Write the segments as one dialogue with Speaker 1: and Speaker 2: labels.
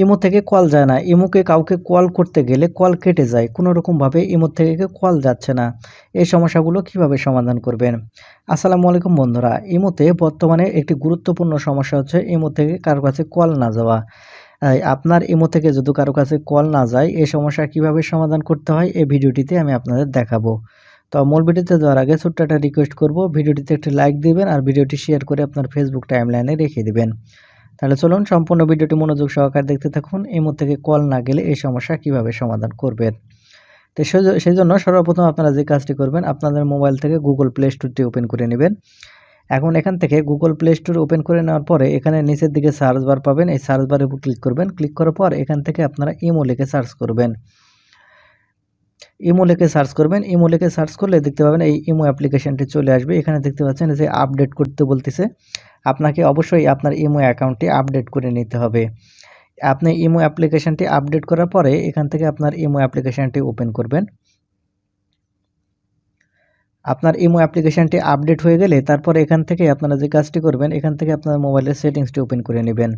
Speaker 1: Imo থেকে call যায় না। ইমোকে কাউকে কল করতে গেলে কল কেটে যায়। কোনো রকমভাবে ইমো থেকে কল যাচ্ছে না। এই সমস্যাগুলো কীভাবে সমাধান করবেন? আসসালামু আলাইকুম বন্ধুরা, ইমোতে বর্তমানে একটি গুরুত্বপূর্ণ সমস্যা হচ্ছে ইমো থেকে কারও কাছে কল না যাওয়া। আপনার ইমো থেকে যদি কারও কাছে কল না যায়, এই সমস্যা কীভাবে সমাধান করতে হয়, এই ভিডিওটিতে আমি আপনাদের দেখাবো। তো মূল ভিডিওতে যাওয়ার আগে ছোট্ট একটা রিকোয়েস্ট করব। ভিডিওটিতে একটি লাইক দিবেন আর ভিডিওটি শেয়ার করে আপনার ফেসবুক টাইমলাইনে রেখে দিবেন। তাহলে চলুন সম্পূর্ণ ভিডিওটি মনোযোগ সহকারে দেখতে থাকুন। এই ইমো থেকে কল না গেলে এই সমস্যা কীভাবে সমাধান করবেন? তো সেই- জন্য সর্বপ্রথম আপনারা যে কাজটি করবেন, আপনাদের মোবাইল থেকে গুগল প্লে স্টোরটি ওপেন করে নেবেন। এখন এখান থেকে গুগল প্লে স্টোর ওপেন করে নেওয়ার পরে এখানে নিচের দিকে সার্চ বার পাবেন। এই সার্চ বারের উপর ক্লিক করবেন। ক্লিক করার পর এখান থেকে আপনারা ইমো লিখে সার্চ করবেন। ইমো লিখে সার্চ করবেন। ইমো লিখে সার্চ করলে দেখতে পাবেন এই ইমো অ্যাপ্লিকেশনটি চলে আসবে। এখানে দেখতে পাচ্ছেন যে আপডেট করতে বলতেছে। আপনাকে অবশ্যই আপনার ইমো অ্যাকাউন্টটি আপডেট করে নিতে হবে। আপনি ইমো অ্যাপ্লিকেশনটি আপডেট করার পরে এখান থেকে আপনার ইমো অ্যাপ্লিকেশনটি ওপেন করবেন। আপনার ইমো অ্যাপ্লিকেশানটি আপডেট হয়ে গেলে তারপরে এখান থেকে আপনারা যে কাজটি করবেন, এখান থেকে আপনার মোবাইলের সেটিংসটি ওপেন করে নেবেন।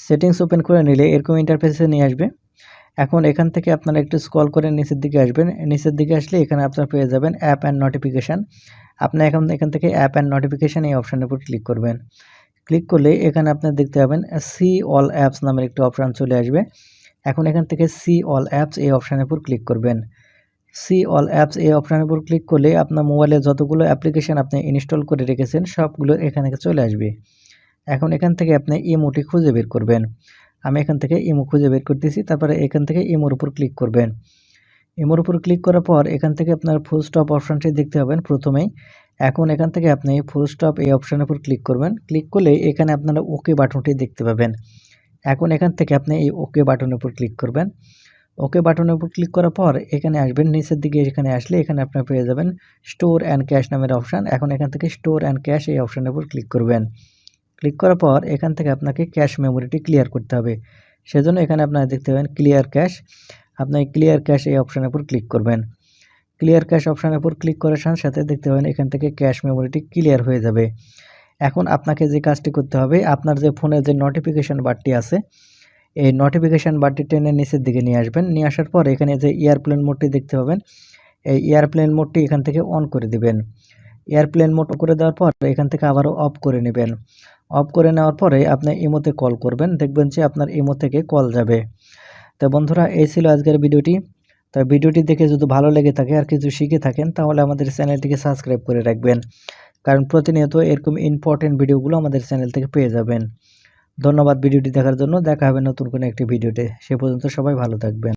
Speaker 1: সেটিংস ওপেন করে নিলে এরকম ইন্টারফেসে নিয়ে আসবে। এখন এখান থেকে আপনারা একটু স্ক্রল করে নিচের দিকে আসবেন। নিচের দিকে আসলে এখানে আপনারা পেয়ে যাবেন অ্যাপ অ্যান্ড নোটিফিকেশান আপনি এখন, এখান থেকে অ্যাপ অ্যান্ড নোটিফিকেশান এই অপশানের উপর ক্লিক করবেন। ক্লিক করলে এখানে আপনি দেখতে পাবেন সি অল অ্যাপস নামের একটি অপশান চলে আসবে। এখন এখান থেকে সি অল অ্যাপস এই অপশানের উপর ক্লিক করবেন। সি অল অ্যাপস এই অপশানের উপর ক্লিক করলে আপনার মোবাইলে যতগুলো অ্যাপ্লিকেশান আপনি ইনস্টল করে রেখেছেন, সবগুলো এখানে চলে আসবে। এখন এখান থেকে আপনি ইমোটি খুঁজে বের করবেন। আমি এখান থেকে ইমো খুঁজে বের করতেছি, তারপরে এখান থেকে ইমোর উপর ক্লিক করবেন। ইমোর উপর ক্লিক করার পর এখান থেকে আপনার ফুল স্টপ অপশানটি দেখতে পাবেন প্রথমেই। এখন এখান থেকে আপনি ফুল স্টপ এই অপশানের উপর ক্লিক করবেন। ক্লিক করলে এখানে আপনারা ওকে বাটনটি দেখতে পাবেন। এখন এখান থেকে আপনি এই ওকে বাটনের উপর ক্লিক করবেন। ওকে বাটনের উপর ক্লিক করার পর এখানে আসবেন। নিচের দিকে এখানে আসলে এখানে আপনার পেয়ে যাবেন স্টোর অ্যান্ড ক্যাশ নামের অপশান এখন এখান থেকে স্টোর অ্যান্ড ক্যাশ এই অপশানের উপর ক্লিক করবেন। ক্লিক করার পর এখান থেকে আপনাকে ক্যাশ মেমোরিটি ক্লিয়ার করতে হবে। সেজন্য এখানে আপনারা দেখতে পাবেন ক্লিয়ার ক্যাশ আপনি ক্লিয়ার ক্যাশ এই অপশানের উপর ক্লিক করবেন। ক্লিয়ার ক্যাশ অপশানের উপর ক্লিক করার সাথে সাথে দেখতে পাবেন এখান থেকে ক্যাশ মেমোরিটি ক্লিয়ার হয়ে যাবে। এখন আপনাকে যে কাজটি করতে হবে, আপনার যে ফোনে যে নোটিফিকেশান বারটি আছে, এই নোটিফিকেশান বারটি টেনে নিচের দিকে নিয়ে আসবেন। নিয়ে আসার পর এখানে যে এয়ারপ্লেন মোডটি দেখতে পাবেন, এই এয়ারপ্লেন মোডটি এখান থেকে অন করে দিবেন। এয়ারপ্লেন মোড করে দেওয়ার পর এখান থেকে আবারও অফ করে নেবেন। অফ করে নেওয়ার পরে আপনি ইমোতে কল করবেন। দেখবেন যে আপনার ইমো থেকে কল যাবে। তো বন্ধুরা, এই ছিল আজকের ভিডিওটি। তো ভিডিওটি দেখে যদি ভালো লেগে থাকে আর কিছু শিখে থাকেন, তাহলে আমাদের চ্যানেলটিকে সাবস্ক্রাইব করে রাখবেন। কারণ প্রতিনিয়ত এরকম ইম্পর্টেন্ট ভিডিওগুলো আমাদের চ্যানেল থেকে পেয়ে যাবেন। ধন্যবাদ ভিডিওটি দেখার জন্য। দেখা হবে নতুন কোনো একটি ভিডিওতে। সে পর্যন্ত সবাই ভালো থাকবেন।